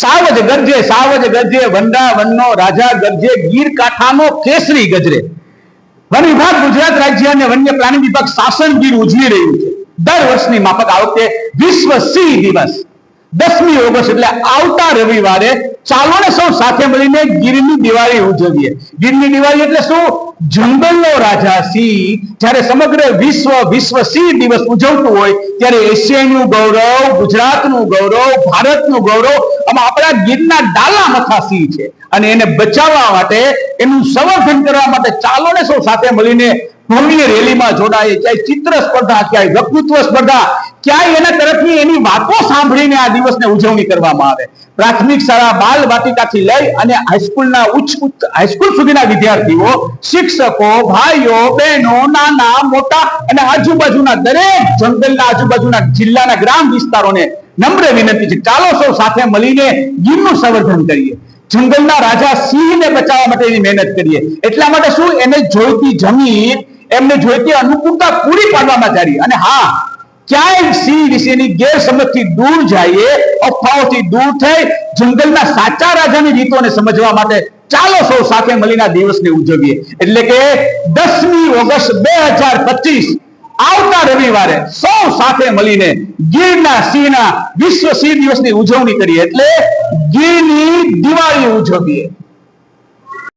સાવજ ગરજે સાવજ ગરજે વંડા વનનો રાજા ગરજે ગીર કાંઠાનો કેસરી ગજરે. વન વિભાગ ગુજરાત રાજ્ય અને વન્ય પ્રાણી વિભાગ શાસન ગીર ઉજવી રહ્યું છે. દર વર્ષની માફક આ વખતે વિશ્વ સિંહ દિવસ. દસમી ઓગસ્ટ એટલે આવતા રવિવારે ચાલો ને સૌ સાથે મળીને ગીરની દિવાળી ઉજવીએ. ગીરની દિવાળી એટલે શું? જંગલનો રાજા સિંહ જ્યારે સમગ્ર વિશ્વ વિશ્વ સિંહ દિવસ ઉજવતું હોય ત્યારે એશિયાનું ગૌરવ, ગુજરાતનું ગૌરવ, ભારતનું ગૌરવ, આમાં આપણા ગીરના ડાલા મથા સિંહ છે. અને એને બચાવવા માટે, એનું સંવર્ધન કરવા માટે ચાલો ને સૌ સાથે મળીને ભવ્ય રેલીમાં જોડાય, ચાહે ચિત્ર સ્પર્ધા, ક્યાંય વક્તૃત્વ સ્પર્ધા ક્યાંય એના તરફની એની વાતો સાંભળીને આ દિવસને ઉજવણી કરવામાં આવે. પ્રાથમિક શાળા બાલ વાટિકાથી લઈ અને હાઈસ્કૂલના ઉચ્ચ હાઈસ્કૂલ સુધીના વિદ્યાર્થીઓ, શિક્ષકો, ભાઈઓ, બહેનો, નાના, મોટા અને આજુબાજુના દરેક જંગલના આજુબાજુના જિલ્લાના ગ્રામ વિસ્તારોને નમ્ર વિનંતી છે. ચાલો સૌ સાથે મળીને ગીરનું સંવર્ધન કરીએ. જંગલના રાજા સિંહને બચાવવા માટેની મહેનત કરીએ. એટલા માટે શું? એને જોઈતી જમીન, એમને જોઈતી અનુકૂળતા પૂરી પાડવામાં જારી અને હા ક્યાંય સિંહ વિશેની ગેરસમજથી દૂર જઈએ, અફવાઓથી દૂર થઈ, જંગલના સાચા રાજાની રીતોને સમજવા માટે ચાલો સૌ સાથે મળીને દિવસને ઉજવીએ. એટલે કે દસમી ઓગસ્ટ બે હજાર પચીસ, આવતા રવિવારે સૌ સાથે મળીને ગીરના સિંહના વિશ્વ સિંહ દિવસની ઉજવણી કરીએ. એટલે ગીરની દિવાળી ઉજવીએ.